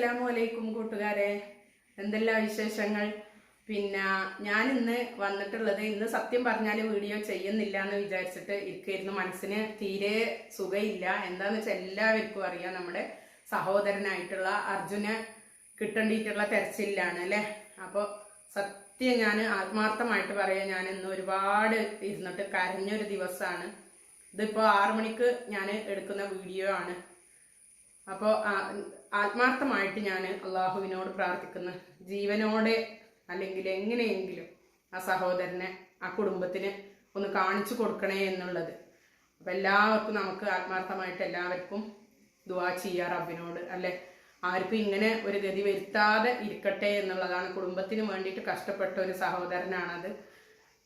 അസ്സലാമു അലൈക്കും കൂട്ടുകാരെ. എന്തെല്ലാം വിശേഷങ്ങൾ? പിന്നെ ഞാൻ ഇന്ന് വന്നിട്ടുള്ളത് ഇന്ന് സത്യം പറഞ്ഞാൽ വീഡിയോ ചെയ്യുന്നില്ല എന്ന് വിചാരിച്ചിട്ട് ഇരിക്കുന്നു മനസ്സിന് തീരെ സുഖമില്ല എന്താന്ന് വെച്ചാൽ എല്ലാവർക്കും അറിയാം നമ്മുടെ സഹോദരനായിട്ടുള്ള അർജുന് കിട്ടേണ്ടിയിട്ടുള്ള തെരച്ചിലാണ് അല്ലേ? അപ്പോൾ സത്യം ഞാൻ ആത്മാർത്ഥമായിട്ട് പറയാം ഞാൻ ഇന്ന് ഒരുപാട് ഇരുന്നിട്ട് കരഞ്ഞൊരു ദിവസമാണ് ഇതിപ്പോൾ ആറു മണിക്ക് ഞാൻ എടുക്കുന്ന വീഡിയോ ആണ്. അപ്പോൾ ആത്മാർത്ഥമായിട്ട് ഞാൻ അള്ളാഹുവിനോട് പ്രാർത്ഥിക്കുന്ന. ജീവനോടെ അല്ലെങ്കിൽ എങ്ങനെയെങ്കിലും ആ സഹോദരനെ ആ കുടുംബത്തിന് ഒന്ന് കാണിച്ചു കൊടുക്കണേ എന്നുള്ളത്. അപ്പം എല്ലാവർക്കും നമുക്ക് ആത്മാർത്ഥമായിട്ട് എല്ലാവർക്കും ദുവാ ചെയ്യാ റബ്ബിനോട്. അല്ലെ? ആർക്കും ഇങ്ങനെ ഒരു ഗതി വരുത്താതെ ഇരിക്കട്ടെ എന്നുള്ളതാണ് കുടുംബത്തിന് വേണ്ടിയിട്ട് കഷ്ടപ്പെട്ട ഒരു സഹോദരനാണത്.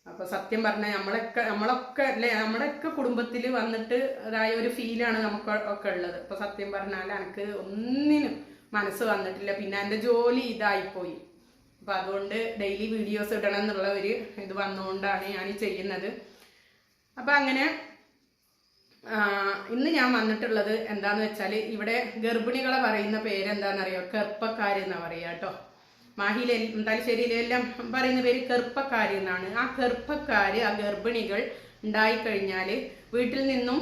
അപ്പൊ സത്യം പറഞ്ഞാൽ നമ്മളൊക്കെ നമ്മളൊക്കെ അല്ലെ നമ്മളൊക്കെ കുടുംബത്തിൽ വന്നിട്ട് അതായ ഒരു ഫീലാണ് നമുക്ക് ഒക്കെ ഉള്ളത്. ഇപ്പൊ സത്യം പറഞ്ഞാൽ എനിക്ക് ഒന്നിനും മനസ്സ് വന്നിട്ടില്ല. പിന്നെ എന്റെ ജോലി ഇതായിപ്പോയി. അപ്പൊ അതുകൊണ്ട് ഡെയിലി വീഡിയോസ് ഇടണം എന്നുള്ള ഒരു ഇത് വന്നുകൊണ്ടാണ് ഞാൻ ചെയ്യുന്നത്. അപ്പൊ അങ്ങനെ ഇന്ന് ഞാൻ വന്നിട്ടുള്ളത് എന്താന്ന് വെച്ചാൽ ഇവിടെ ഗർഭിണികളെ പറയുന്ന പേരെന്താണെന്നറിയോ കെർപ്പക്കാരെന്നാ പറയാ കേട്ടോ മാഹിയിലെ തലശ്ശേരിയിലെല്ലാം പറയുന്ന പേര് കെർപ്പക്കാരി എന്നാണ്. ആ കെർപ്പക്കാര് ആ ഗർഭിണികൾ ഉണ്ടായിക്കഴിഞ്ഞാൽ വീട്ടിൽ നിന്നും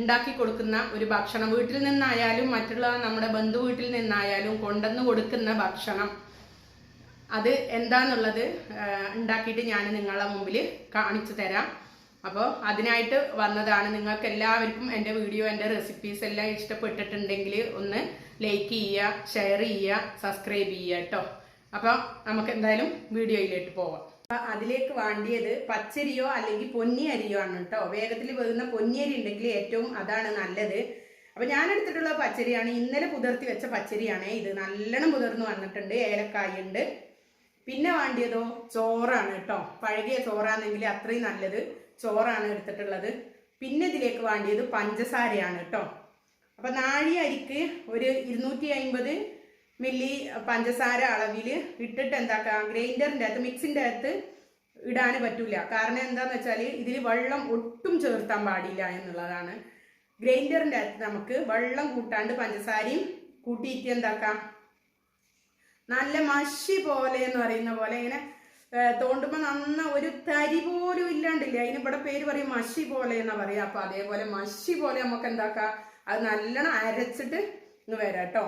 ഉണ്ടാക്കി കൊടുക്കുന്ന ഒരു ഭക്ഷണം. വീട്ടിൽ നിന്നായാലും മറ്റുള്ള നമ്മുടെ ബന്ധു വീട്ടിൽ നിന്നായാലും കൊണ്ടുവന്ന് കൊടുക്കുന്ന ഭക്ഷണം. അത് എന്താന്നുള്ളത് ഉണ്ടാക്കിയിട്ട് ഞാൻ നിങ്ങളുടെ മുമ്പിൽ കാണിച്ചു തരാം. അപ്പോൾ അതിനായിട്ട് വന്നതാണ്. നിങ്ങൾക്ക് എല്ലാവർക്കും എന്റെ വീഡിയോ എന്റെ റെസിപ്പീസ് എല്ലാം ഇഷ്ടപ്പെട്ടിട്ടുണ്ടെങ്കിൽ ഒന്ന് ലൈക്ക് ചെയ്യുക ഷെയർ ചെയ്യുക സബ്സ്ക്രൈബ് ചെയ്യുക കേട്ടോ അപ്പോൾ നമുക്ക് എന്തായാലും വീഡിയോയിലേക്ക് പോവാം. അപ്പൊ അതിലേക്ക് വേണ്ടിയത് പച്ചരിയോ അല്ലെങ്കിൽ പൊന്നി അരിയോ ആണ് കേട്ടോ. വേഗത്തിൽ വേകുന്ന പൊന്നി അരി ഉണ്ടെങ്കിൽ ഏറ്റവും അതാണ് നല്ലത്. അപ്പൊ ഞാൻ എടുത്തിട്ടുള്ള പച്ചരിയാണ്. ഇന്നലെ പുതിർത്തി വെച്ച പച്ചരിയാണ് ഇത്. നല്ലോണം പുതിർന്ന് വന്നിട്ടുണ്ട്. ഏലക്കായ ഉണ്ട് പിന്നെ വേണ്ടിയതോ? ചോറാണ് കേട്ടോ. പഴകിയ ചോറാണെങ്കിൽ അത്രയും നല്ലത്. ചോറാണ് എടുത്തിട്ടുള്ളത്. പിന്നെ ഇതിലേക്ക് വേണ്ടിയത് പഞ്ചസാരയാണ് കേട്ടോ. അപ്പൊ നാഴി അരിക്ക് ഒരു ഇരുന്നൂറ്റി അമ്പത് മില്ലി പഞ്ചസാര അളവിൽ ഇട്ടിട്ട് എന്താക്കുക ഗ്രൈൻഡറിന്റെ അകത്ത് മിക്സിന്റെ അകത്ത് ഇടാൻ പറ്റില്ല കാരണം എന്താന്ന് വെച്ചാൽ ഇതിൽ വെള്ളം ഒട്ടും ചേർത്താൻ പാടില്ല എന്നുള്ളതാണ്. ഗ്രൈൻഡറിന്റെ അകത്ത് നമുക്ക് വെള്ളം കൂട്ടാണ്ട് പഞ്ചസാരയും കൂട്ടിയിട്ട് എന്താക്കാം നല്ല മഷി പോലെ എന്ന് പറയുന്ന പോലെ ഇങ്ങനെ തോണ്ടുമ്പോൾ നന്ന ഒരു തരി പോലും ഇല്ലാണ്ടില്ല? അതിന് ഇവിടെ പേര് പറയും മഷി പോലെ എന്നാ പറയുക അപ്പൊ അതേപോലെ മഷി പോലെ നമുക്ക് എന്താക്കാം അത് നല്ലോണം അരച്ചിട്ട് ഇങ്ങ് വരാം കേട്ടോ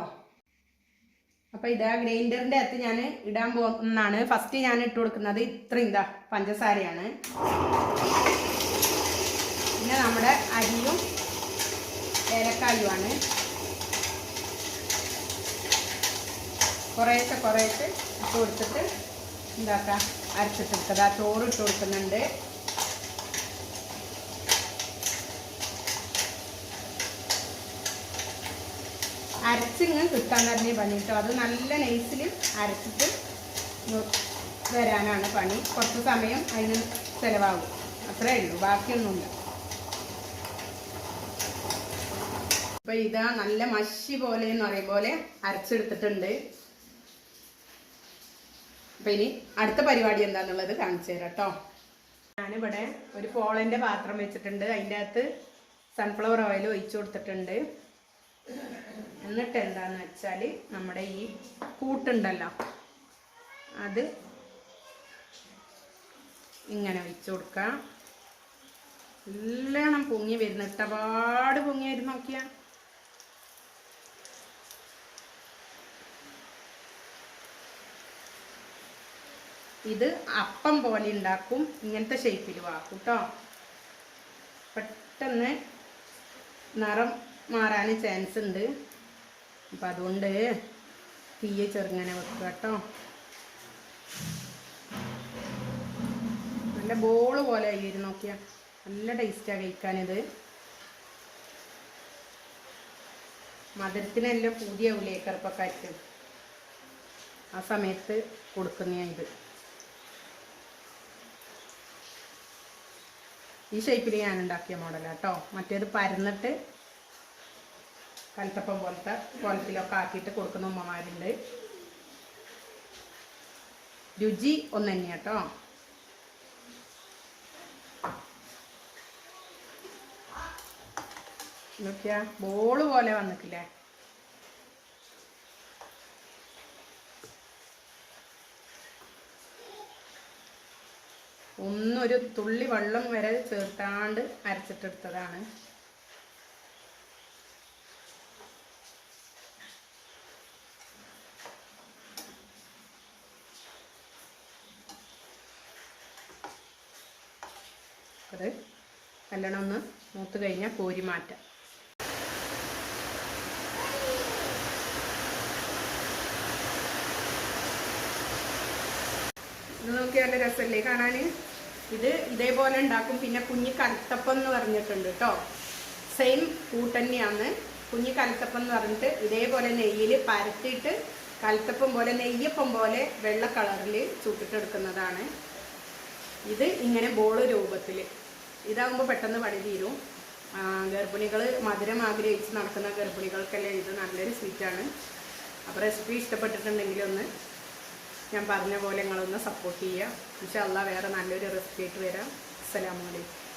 അപ്പൊ ഇതാ ഗ്രൈൻഡറിന്റെ അകത്ത് ഞാൻ ഇടാൻ പോകുന്നതാണ് ഫസ്റ്റ് ഞാൻ ഇട്ട് കൊടുക്കുന്നത് ഇത്രയും ഇതാ പഞ്ചസാരയാണ്. പിന്നെ നമ്മുടെ അരിയും ഏലക്കായുമാണ്. കുറേശ്ശെ കുറേശ്ശെ ഇട്ട് കൊടുത്തിട്ട് എന്താക്കാം അരച്ചിട്ടെടുത്തത് ആ ചോറ് ഇട്ട് കൊടുക്കുന്നുണ്ട്. അരച്ചിങ്ങ് കിട്ടാൻ തന്നെ പണി കേട്ടോ. അത് നല്ല നൈസിൽ അരച്ചിട്ട് വരാനാണ് പണി. കുറച്ച് സമയം അതിന് ചിലവാകും. അത്രേ ഉള്ളൂ. ബാക്കിയൊന്നുമില്ല. അപ്പൊ ഇതാ നല്ല മഷി പോലെ എന്ന് പറയും പോലെ അരച്ചെടുത്തിട്ടുണ്ട്. അപ്പൊ ഇനി അടുത്ത പരിപാടി എന്താണെന്നുള്ളത് കാണിച്ചു തരാം കേട്ടോ. ഞാനിവിടെ ഒരു പോളന്റെ പാത്രം വെച്ചിട്ടുണ്ട്. അതിന്റെ അകത്ത് സൺഫ്ലവർ ഓയിൽ ഒഴിച്ചു കൊടുത്തിട്ടുണ്ട്. എന്നിട്ട് എന്താന്ന് വെച്ചാൽ നമ്മുടെ ഈ കൂട്ടുണ്ടല്ലോ. അത് ഇങ്ങനെ വെച്ച് കൊടുക്കാം. നല്ലോണം പൊങ്ങി വരുന്ന ഇഷ്ടപാട് പൊങ്ങി വരും നോക്കിയാ. ഇത് അപ്പം പോലെ ഉണ്ടാക്കും. ഇങ്ങനത്തെ ഷേപ്പിൽ വാക്കും കേട്ടോ. പെട്ടെന്ന് നിറം മാറാൻ ചാൻസ് ഉണ്ട്. അപ്പം അതുകൊണ്ട് തീയെ ചെറുങ്ങനെ വെക്കുക കേട്ടോ. നല്ല ബോൾ പോലെ ആയിരുന്നു നോക്കിയാ. നല്ല ടേസ്റ്റാണ് കഴിക്കാനിത്. മധുരത്തിനെല്ലാം പൂതിയാവില്ലേ കറുപ്പക്കാറ്റ് ആ സമയത്ത് കൊടുക്കുന്ന ഇത്. ഈ ഷേപ്പിൽ ഞാൻ ഉണ്ടാക്കിയ മോഡലാണ് കേട്ടോ. മറ്റേത് പരന്നിട്ട് കൽത്തപ്പം പോലത്തെ കോലത്തിലൊക്കെ ആക്കിയിട്ട് കൊടുക്കുന്ന ഉമ്മമാരുണ്ട്. രുചി ഒന്ന് തന്നെ കേട്ടോ. നോക്കിയാ ബോൾ പോലെ വന്നിട്ടില്ലേ? ഒന്നൊരു തുള്ളി വെള്ളം വരെ ചേർത്താണ്ട് അരച്ചിട്ടെടുത്തതാണ്. അത് നല്ലോണം ഒന്ന് മൂത്ത് കഴിഞ്ഞാൽ കോരി മാറ്റാം. ഇത് നോക്കി നല്ല രസമല്ലേ കാണാൻ ഇത് ഇതേപോലെ ഉണ്ടാക്കും. പിന്നെ കുഞ്ഞി കലത്തപ്പം എന്ന് പറഞ്ഞിട്ടുണ്ട് കേട്ടോ സെയിം കൂട്ടന്നെയാണ് കുഞ്ഞി കലത്തപ്പം എന്ന് പറഞ്ഞിട്ട് ഇതേപോലെ നെയ്യിൽ പരത്തിയിട്ട് കലത്തപ്പം പോലെ നെയ്യപ്പം പോലെ വെള്ള കളറിൽ ചുട്ടിട്ടെടുക്കുന്നതാണ്. ഇത് ഇങ്ങനെ ബോൾ രൂപത്തിൽ ഇതാകുമ്പോൾ പെട്ടെന്ന് പണി തീരും. ഗർഭിണികൾ മധുരം ആഗ്രഹിച്ച് നടക്കുന്ന ഗർഭിണികൾക്കെല്ലാം ഇത് നല്ലൊരു സ്വീറ്റാണ് അപ്പോൾ റെസിപ്പി ഇഷ്ടപ്പെട്ടിട്ടുണ്ടെങ്കിൽ ഒന്ന് ഞാൻ പറഞ്ഞ പോലെ നിങ്ങളൊന്ന് സപ്പോർട്ട് ചെയ്യുക. അല്ല വേറെ നല്ലൊരു റെസിപ്പി ആയിട്ട് വരാം. അസ്സലാമു അലൈക്കും.